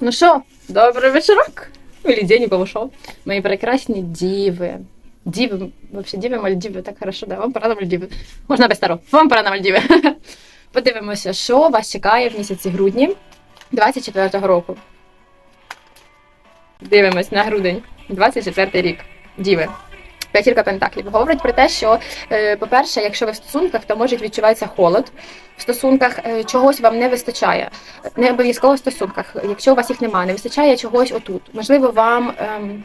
Ну що, добрий вечорок. Или день не повышал. Мои прекрасні діви. Діви, вообще діви, Мальдіви, так хорошо, да. Вам пора на Мальдіви. Можна без старого. Вам пора на Мальдіви. Подивимося, що вас чекає в місяці грудні 24-го року. Дивимось на грудень, 24 рік. Діви. П'ятірка пентаклів. Говорить про те, що, е, по-перше, якщо ви в стосунках, то може відчувається холод. В стосунках е, чогось вам не вистачає. Не обов'язково в стосунках. Якщо у вас їх немає, не вистачає чогось отут. Можливо, вам ем,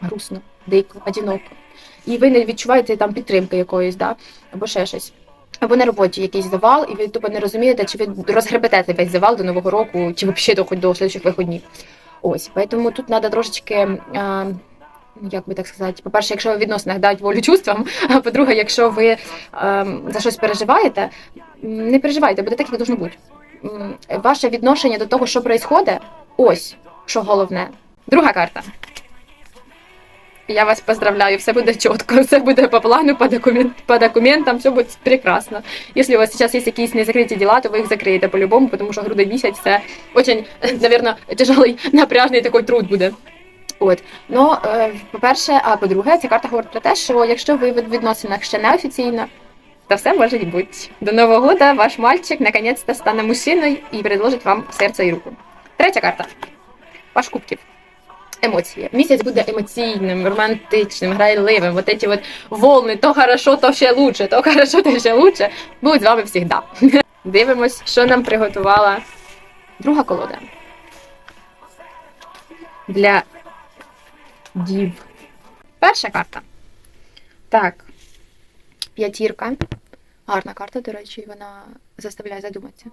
грустно, дико, одиноко. І ви не відчуваєте там підтримки якоїсь, да? або ще щось. Або на роботі якийсь завал, і ви тупо не розумієте, чи ви розгребетете весь завал до Нового року, чи взагалі хоч до слідчих виходів. Ось, тому тут треба трошечки. Е, як би так сказати, по-перше, якщо ви в відносинах дають волю чувствам, а по-друге, якщо ви ем, за щось переживаєте, не переживайте, буде так, як должно бути. Ваше відношення до того, що відбувається, ось що головне. Друга карта. Я вас поздравляю, все буде чітко, все буде по плану, по, документ, по документам, все буде прекрасно. Якщо у вас зараз є якісь незакриті діла, то ви їх закриєте по-любому, тому що грудень місяць це очень, наверное, тяжелий, напряжний такий труд буде. От ну е, по-перше, а по-друге, ця карта говорить про те, що якщо ви в відносинах ще не офіційно, то все може бути. До Нового року ваш мальчик наконець-то стане мужчиною і предложить вам серце і руку. Третя карта. Ваш кубків. Емоції. Місяць буде емоційним, романтичним, грайливим. Вот эти вот волни, то хорошо, то ще лучше, то хорошо, то ще лучше. Будуть з вами завжди. Дивимось, що нам приготувала друга колода. Для дів. Перша карта. Так. П'ятірка. Гарна карта, до речі, вона заставляє задуматися.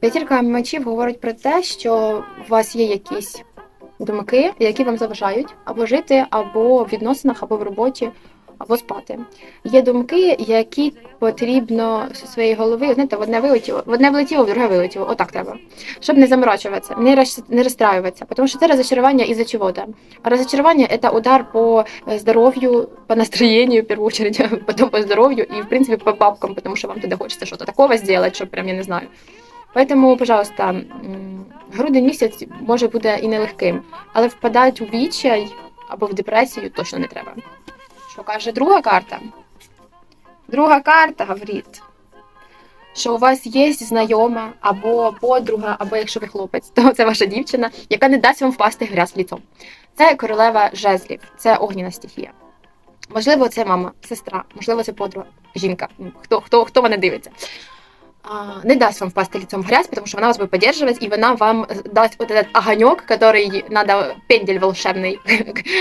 П'ятірка мечів говорить про те, що у вас є якісь думки, які вам заважають або жити, або в відносинах, або в роботі, або спати. Є думки, які потрібно зі своєї голови, знаєте, в одне вилетіло, одне влетіло, друге вилетіло. Отак треба. Щоб не заморачуватися, не, роз, не розстраюватися, тому що це розочарування із-за чого-то. А розочарування – це удар по е, здоров'ю, по настроєнню, в першу очередь, потім по здоров'ю і, в принципі, по бабкам, тому що вам туди хочеться щось такого зробити, що прям я не знаю. Поэтому, пожалуйста, грудень місяць може бути і нелегким, але впадати у відчай або в депресію точно не треба. Що каже друга карта? Друга карта говорить, що у вас є знайома або подруга, або якщо ви хлопець, то це ваша дівчина, яка не дасть вам впасти грязь ліцом. Це королева жезлів, це огняна стихія. Можливо, це мама, сестра, можливо, це подруга, жінка. Хто, хто, хто мене дивиться? а, не дасть вам впасть лицом в грязь, потому что она вас будет поддерживать, и она вам даст вот этот огонек, который надо пендель волшебний.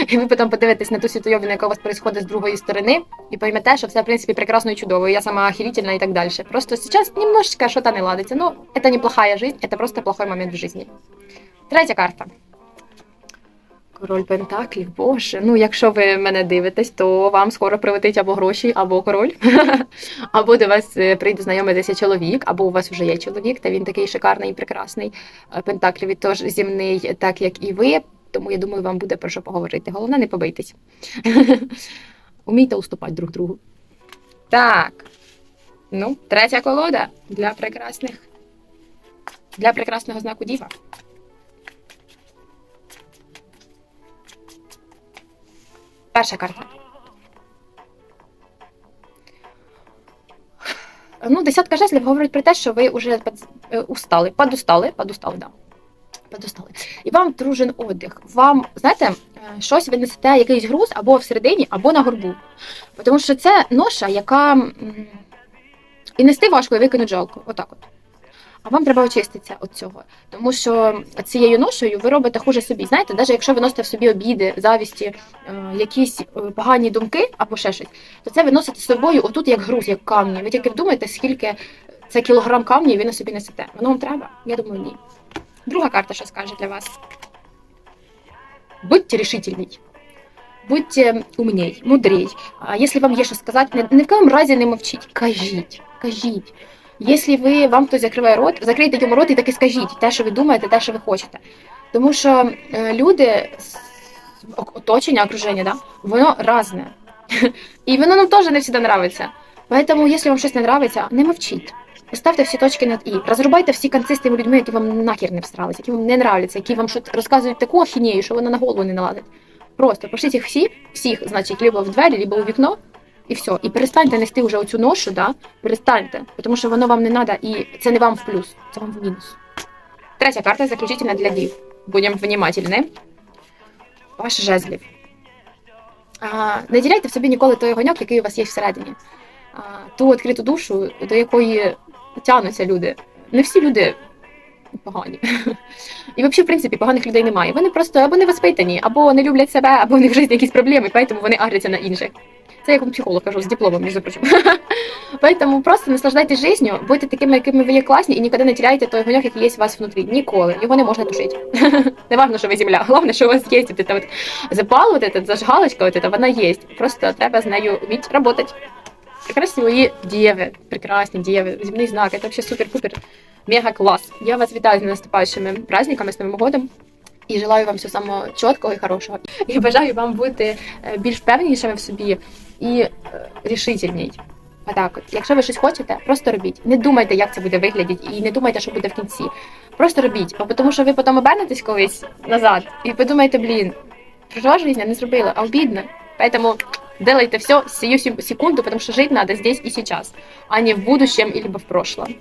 І ви потім подивитесь на ту ситуацію, яка у вас происходит з другої сторони, і поймете, що все, в принципі, прекрасно і чудово, і я сама охерительна і так далі. Просто сейчас немножечко что-то не ладиться. Ну, это не плохая жизнь, это просто плохой момент в жизни. Третя карта. Король Пентаклів, боже. Ну, якщо ви мене дивитесь, то вам скоро прилетить або гроші, або король, або до вас е, прийде знайомитися чоловік, або у вас вже є чоловік, та він такий шикарний і прекрасний. Е, Пентаклів тож земний, так як і ви. Тому я думаю, вам буде про що поговорити. Головне, не побийтесь. Умійте уступати друг другу. Так. Ну, третя колода для прекрасних. Для прекрасного знаку Діва. Перша карта. Ну, десятка жезлів говорить про те, що ви вже е, устали, подустали, подустали, да. Подустали. І вам дружен отдих. Вам, знаєте, е, щось ви несете якийсь груз або всередині, або на горбу. Тому що це ноша, яка і нести важко, і викинути жалко. Отак от. Вам треба очиститися від цього. Тому що цією ношею ви робите хуже собі. Знаєте, навіть якщо ви носите в собі обіди, завісті, е, якісь е, погані думки або ще щось, то це ви носите з собою отут як груз, як камні. Ви тільки вдумайте, скільки це кілограм камні ви на собі несете. Воно вам треба? Я думаю, ні. Друга карта, що скаже для вас. Будьте решительней. Будьте умней, мудрей. Якщо вам є що сказати, не, в якому разі не мовчіть. Кажіть, кажіть. Якщо ви вам хтось закриває рот, закрийте йому рот і таки скажіть те, що ви думаєте, те, що ви хочете. Тому що е, люди, оточення, окруження, да, воно разне. І воно нам теж не завжди нравиться. Поэтому, якщо вам щось не нравиться, не мовчіть. Поставте всі точки над і. Розрубайте всі конці з тими людьми, які вам нахер не всрались, які вам не нравляться, які вам щось розказують таку ахінею, що вона на голову не налазить. Просто пошліть їх всі, всіх, значить, либо в двері, либо у вікно, і все. І перестаньте нести вже оцю ношу, да? перестаньте, тому що воно вам не треба, і це не вам в плюс, це вам в мінус. Третя карта заключительна для дів. Будемо внимательні. Ваш жезлів. А, не діляйте в собі ніколи той огоньок, який у вас є всередині. А, ту відкриту душу, до якої тягнуться люди. Не всі люди погані. І взагалі, в принципі, поганих людей немає. Вони просто або не або не люблять себе, або них в житті якісь проблеми, тому вони агряться на інших. Це як вам психолог кажу, з дипломом, між прочим. Поэтому просто наслаждайтесь жизнью, будьте такими, якими ви є класні, і ніколи не теряйте той огоньок, який є у вас внутрі. Ніколи. Його не можна тушити. не важно, що ви земля. Головне, що у вас є. Вот это вот запал, вот этот, зажигалочка, вот это, вона є. Просто треба з нею вміти працювати. Прекрасні мої діви, прекрасні діви, земний знак, це вообще супер-пупер, мега клас. Я вас вітаю з наступаючими праздниками, з Новим годом. І желаю вам всього самого чіткого і хорошого. І бажаю вам бути е, більш впевненішими в собі і е, рішительній. Отак, от. Якщо ви щось хочете, просто робіть. Не думайте, як це буде виглядати, і не думайте, що буде в кінці. Просто робіть, бо тому що ви потім обернетесь колись назад і подумаєте, блін, прожила а не зробила, а обідно. Поэтому делайте все сию секунду, потому что жить надо здесь и сейчас, а не в будущем или в прошлом.